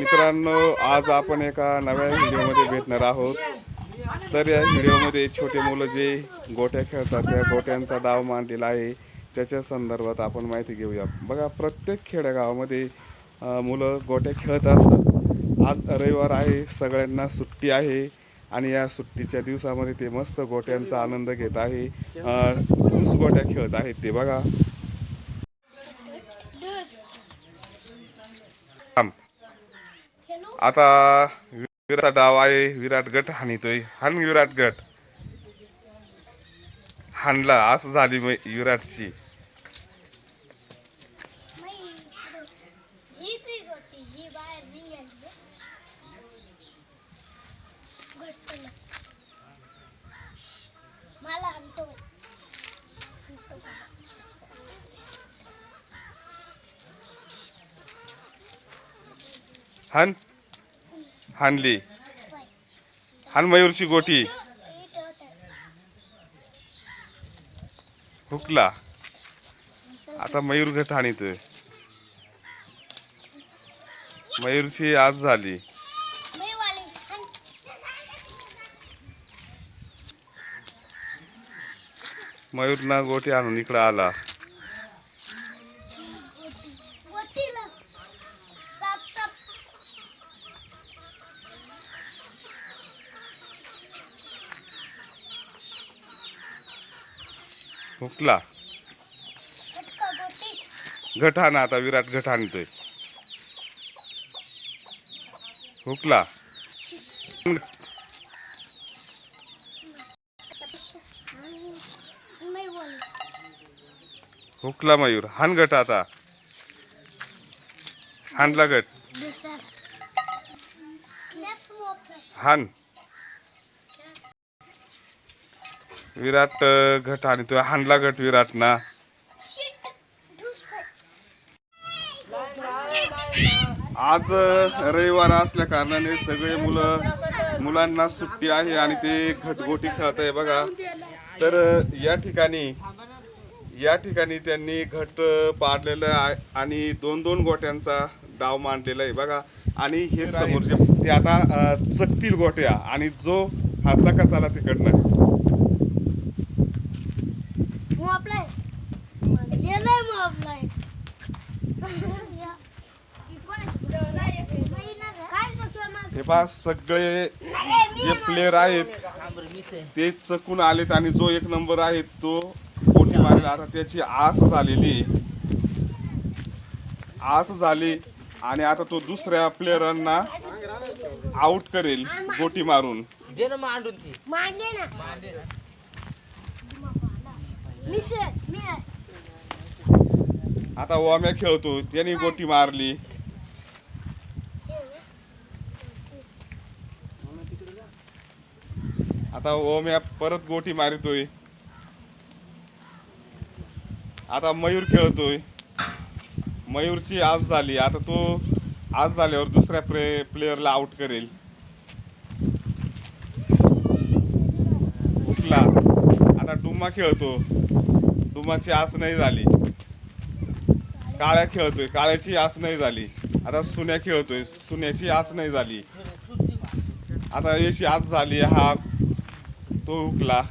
मित्रांनो आज आपण एका नव्या व्हिडिओमध्ये भेटणार आहोत. तर या व्हिडिओमध्ये छोटे मुलं जे गोट्या खेळतात त्या गोट्यांचा डाव मांडलेला आहे. त्याच्या संदर्भात आपण माहिती घेऊया. बघा प्रत्येक खेडेगावामध्ये मुलं गोट्या खेळत असतात. आज रविवार आहे सगळ्यांना सुट्टी आहे आणि या सुट्टीच्या दिवसामध्ये ते मस्त गोट्यांचा आनंद घेत आहे. ऊस गोट्या खेळत आहेत ते बघा. आता विराट डाव आहे. विराट गट हानितोय हाण विराट गट. हाणला. असं झाली विराटची. हन हाणली. हान मयूरची गोटी. हुकला. आता मयूर घट हाणितोय. मयूरची आज झाली. मयूर ना गोटी आणून इकडं आला. हुकला. फटका आता विराट घट आणतोय. हुकला. हुकला मयूर. हान गट आता. हानला गट. हान. विराट घट आणि तो हांडला गट विराट ना आज रविवार असल्या कारणाने सगळे मुलं मुलांना सुट्टी आहे आणि ते घटगोटी खेळत आहे बघा. तर या ठिकाणी या ठिकाणी त्यांनी घट पाडलेलं आहे आणि दोन दोन गोट्यांचा डाव मांडलेला आहे बघा. आणि हे समोरचे ते आता चकतील गोट्या आणि जो हा चकाचाला तिकडनं मोपलाय हे नाही मोपलाय काय चुकलं हे पहा सगळे जे प्लेयर आहेत ते चकून आलेत आणि जो एक नंबर आहे तो गोटी मारेल. आता त्याची आस झालेली. आस झाली आणि आता तो दुसऱ्या प्लेयरांना आउट करेल गोटी मारून. मांडून ती मांडले ना मांडे ना मी सर मी आता ओम्या खेळतो त्याने गोटी मारली. आता ओम्या परत गोटी मारितोय. आता मयूर खेळतोय. मयूरची आज झाली आता तो आज झाल्यावर दुसऱ्या प्ले प्लेअरला आउट करेल. उठला. आता डुम्मा खेळतो. डुम्माची आस नाही झाली. काळ्या खेळतोय काळ्याची आस नाही झाली. आता सुन्या खेळतोय सुन्याची आस नाही झाली. आता याची आस झाली हा तो हुकला.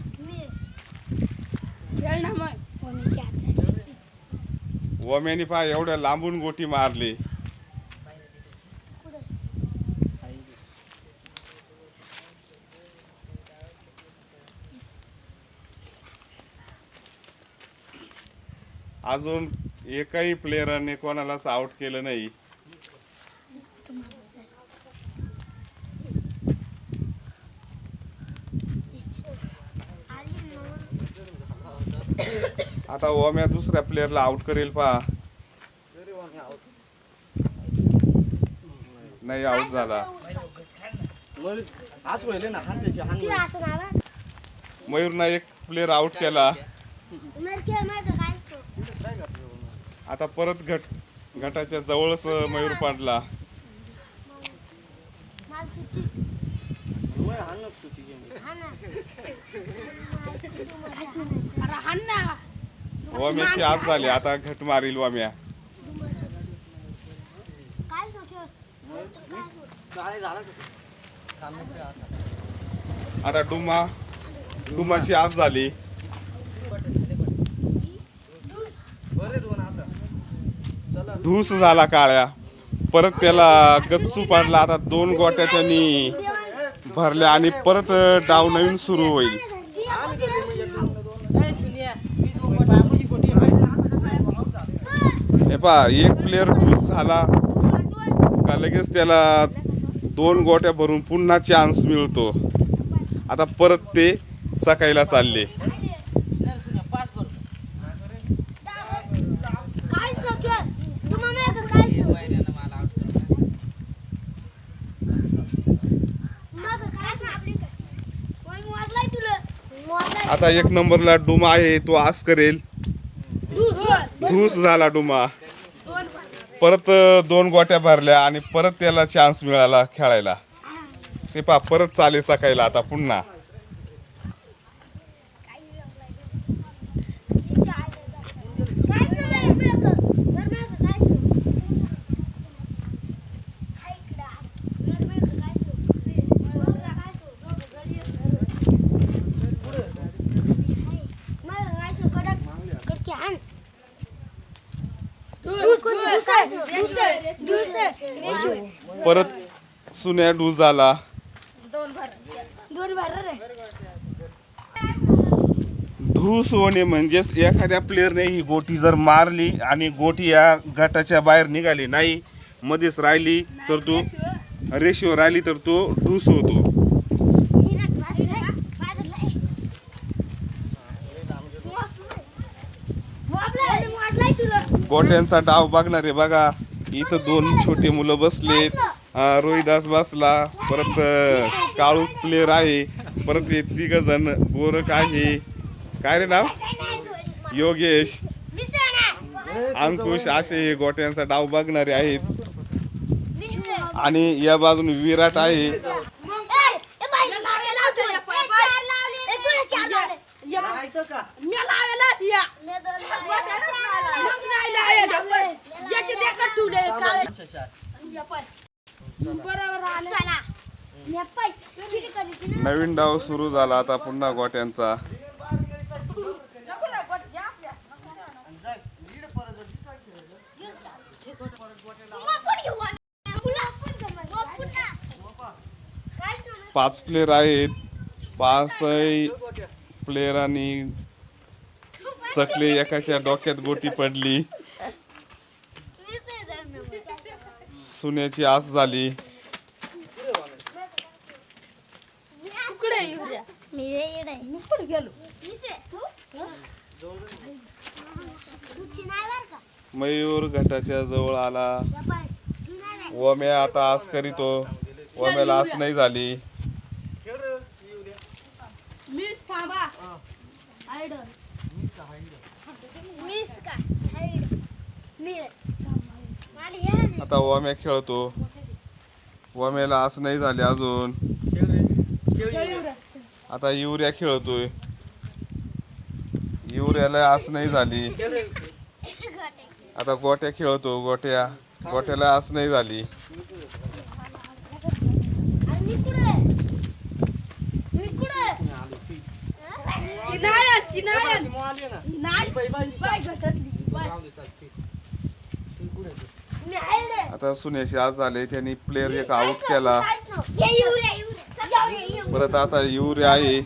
वम्याने पहा एवढ्या लांबून गोटी मारली. अजून एकाही प्लेयराने कोणालाच आउट केलं नाही. आता ओम्या दुसऱ्या प्लेअरला आउट करेल पहा. नाही आउट झाला. मयूरना एक प्लेअर आउट केला उमेर खेळ माहिती काय असतो आता परत घट घटाच्या जवळच मयूर पाडला वाम्याची आज झाली आता घट मारील वाम्या आता. डुमा डुमाची आज झाली धूस झाला काळ्या. परत त्याला गच्चू पडला. आता दोन गोट्या त्यांनी भरल्या आणि परत डाव नवीन सुरू होईल. हे पहा एक प्लेअर धूस झाला का लगेच त्याला दोन गोट्या भरून पुन्हा चान्स मिळतो. आता परत ते सकाळीला चालले नाही सुनिया पाच बरोबर काय सख्या तुम्हा नाही का काय सख्या? वाईटानं मला आवडतं मग काय सांगली काय? कोण मोजलाय तुला? मोजलाय. आता एक नंबरला डुमा आहे तो आस करेल. धूस झाला डुमा. परत दोन गोट्या भरल्या आणि परत त्याला चान्स मिळाला खेळायला. ते पा परत चाले सकायला आता पुन्हा तिच्या आईला दाखव. काय सांगाय इकडं का? वर मागं काय सांग? हाय इकडं हाय. वर मागं काय सांग? वरला काय सांग? दोघं गडी आहेत. हाय. मागं काय सांग? कडक. कडकी आण. दुस- दुसरं- दुसरं- दुसरं. रेशमी. परत सुन्या ढूस झाला. दोन भर रे. ढूस होणे म्हणजेच एखाद्या प्लेअरने ही गोटी जर मारली आणि गोटी या गटाच्या बाहेर निघाली नाही मध्येच राहिली तर तो रेशिओ राहिली तर तो ढूस होतो. गोट्यांचा डाव बघणार आहे बघा इथं दोन छोटे मुलं बसलेत. रोहिदास बसला. परत काळू प्लेअर आहे. परत हे तिघ जण गोरख आहे. काय रे नाव? योगेश. अंकुश असे हे गोट्यांचा डाव बघणारे आहेत. आणि या बाजून विराट आहे. नवीन डाव सुरू झाला आता पुन्हा गोट्यांचा. पाच प्लेअर आहेत. पाचही प्लेअरांनी चकले एकाच्या डोक्यात गोटी पडली. सुन्याची आस झाली. मयूर घाटाच्या जवळ आला. वम्या आता आस करीतो. वम्याला आस नाही झाली. मीच का? आता वम्या खेळतो. वम्याला आस नाही झाली अजून. आता युरिया खेळतोय. युरियाला आस नाही झाली. आता गोट्या खेळतो गोट्या. गोट्याला आस नाही झाली. आणि आता सुनेशी आज झाले त्यांनी प्लेअर एक आउट केला. हे. परत आता युरिया आहे.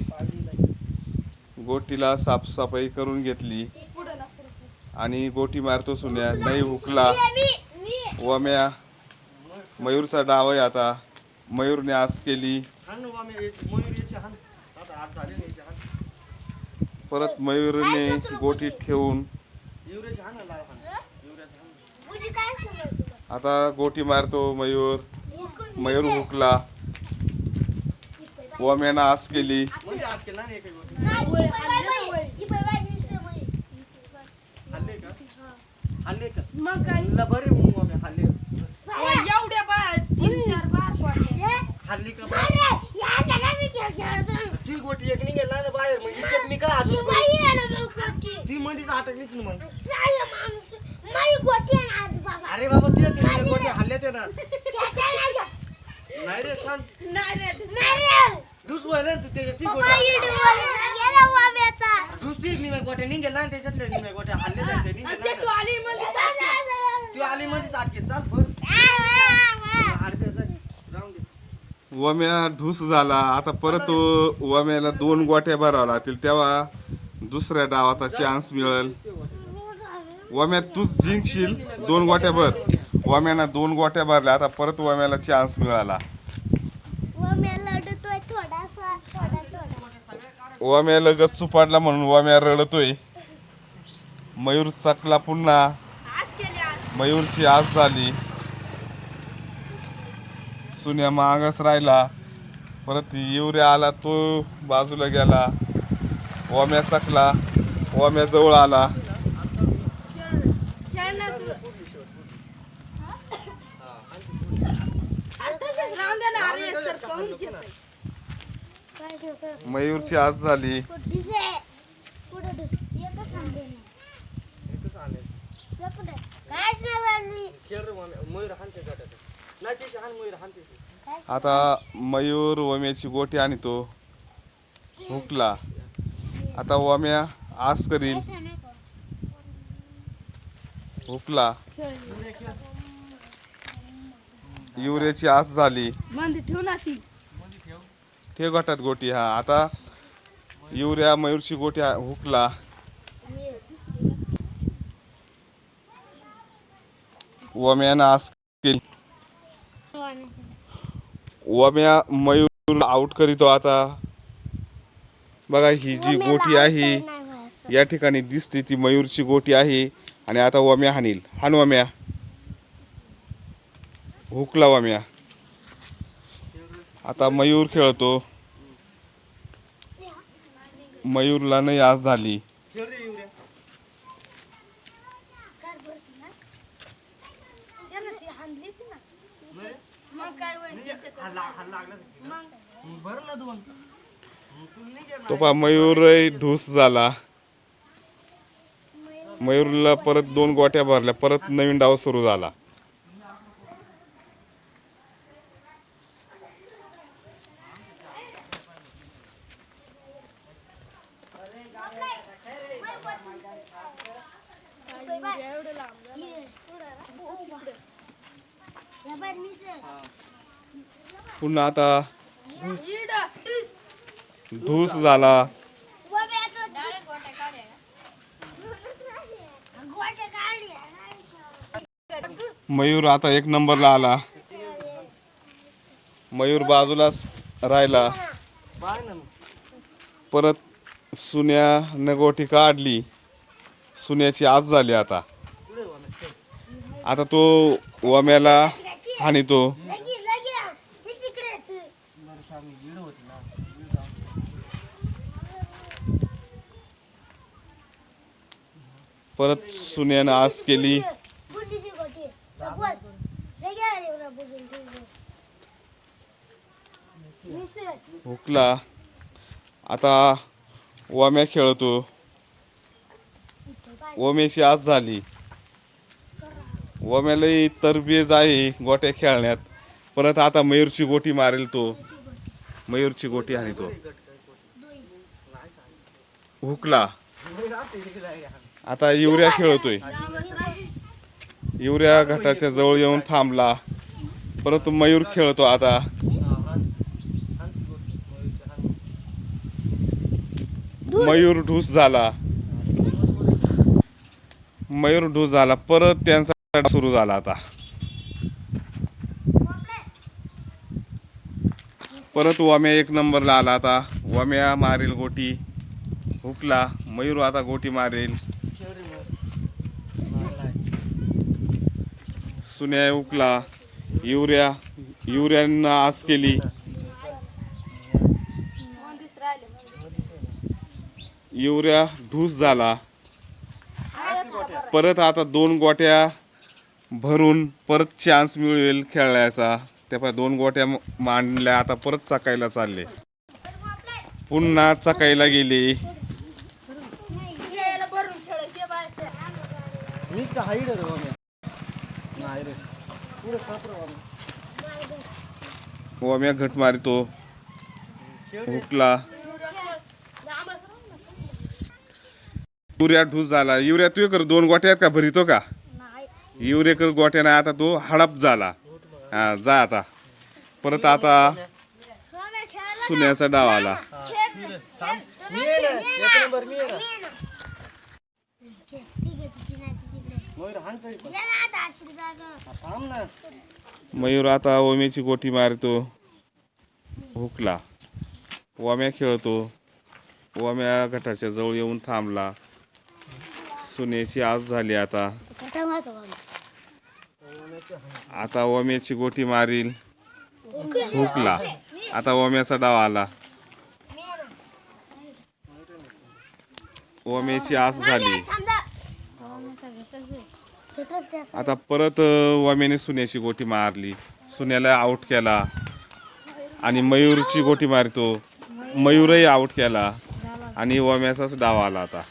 गोटीला साफसफाई करून घेतली. आणि गोटी मारतो सुन्या. नाही हुकला. वम्या. मयूरचा डाव आहे आता. मयूरने आस केली. परत मयूरने गोटी ठेवून युवराची हाण ना, लाल हाण. युवराची हाण. मुझे काय समजलं तुला? आता गोटी मारतो मयूर मयूर हुकला वम्यानं आस केली ना का मग काय मग तीन चार का ती गोटी एक निघेल ना बाहेर मग मी काय ती मध्येच अटकलीच ना मग माझी गोटी आहे ना आज बाबा. अरे बाबा तुझ्या ते गोटे हल्ले ते ना खेळता नाही? नाही रे सांग. नाही रे नाही रे. ना तू त्याच्या ती पप्पा गोट्या युट्यूबवर गेला निमे गोट्या निघेल ना त्याच्यातले निमे गोट्या हल्ले जाते आणि निघेल ते ना आली म्हणजे तू आली मध्ये सारखे चाल दे. वम्या ढूस झाला. आता परत वम्याला दोन गोट्या भरावं लागतील तेव्हा दुसऱ्या डावाचा चान्स मिळेल. वम्या तूच जिंकशील दोन गोट्या भर. वम्यानं दोन गोट्या भरल्या आता परत वम्याला चान्स मिळाला. वाम्या वम्या लगत चुपाडला म्हणून वम्या रडतोय. मयूर चकला पुन्हा. मयूरची आज झाली. सुन्या मागच राहिला. परत येवऱ्या आला तो बाजूला गेला. ओम्या चकला ओम्या जवळ आला खेळ खेळ ना तू आता तसेच राहून दे ना अरे सर कहून येतंय. काय ठेवतो मयूरची आज झाली. आता मयूर वम्याची गोटी आणतो हुकला. आता वम्या आस करील हुकला युवऱ्याची आस झाली. मंदी ठेवू ना ती. ठेव गटात गोटी हा. आता युवऱ्या मयूरची गोटी हा- हुकला. वम्यानं आस केली. वम्या मयूर आउट करीतो आता. बघा ही जी गोटी आहे या ठिकाणी दिसते ती मयूरची गोटी आहे. आणि आता वम्या हानील हान वम्या. हुकला वम्या. आता मयूर खेळतो. मयूरला नाही आज झाली. तो पा मयूर ढूस झाला. मयूरला परत दोन गोट्या भरल्या परत नवीन डाव सुरू झाला पुन्हा आता. ढूस झाला मयूर आता एक नंबरला आला. मयूर बाजूलाच राहिला. परत सुन्या गोटी काढली. सुन्याची आज झाली आता. आता तो वम्याला हानितो परत सुन्यानं आज केली. हुकला. आता वम्या खेळतो. वमेशी आज झाली. वम्यालाही तरबेज आहे गोट्या खेळण्यात. परत आता मयूरची गोटी मारेल तो. मयूरची गोटी आणि तो. हुकला. आता युवऱ्या खेळतोय. युवऱ्या घाटाच्या जवळ येऊन थांबला. परत मयूर खेळतो आता हा, हान. हान ती गोटी. मयूरची हान. मयूर ढूस झाला. मयूर ढूस झाला. परत त्यांचा सुरू झाला आता. परत वाम्या एक नंबरला आला आता. वाम्या मारेल गोटी. हुकला. मयूर आता गोटी मारेल. सुन्या हुकला. युवऱ्या युवऱ्यानं आस केली मंदीच राहिले युवऱ्या ढूस झाला. परत आता दोन गोट्या भरून परत चान्स मिळेल खेळायचा त्या दोन गोट्या मांडल्या आता परत चकायला चालले. पुन्हा चकायला गेले. ओम्या घट मारतो. हुकला. युरिया ढूस झाला. युरिया तू कर दोन गोट्या आहेत का? भरितो का? युरिया कर गोट्या नाही. आता तो हडप झाला. हा जा आता. परत आता सुन्याचा डाव आला. मयूर आता ओम्याची गोटी मारतो. हुकला ओम्या खेळतो. ओम्या गटाच्या जवळ येऊन थांबला. सुनेची आज झाली आता. आता ओम्याची गोटी मारील. हुकला आता ओम्याचा डाव आला. ओम्याची आस झाली. आता परत अ, सुन्याची गोटी मारली. सुन्याला आऊट केला. आणि मयूरची गोटी मारतो. मयूरही आऊट केला. आणि वम्याचाच डाव आला आता.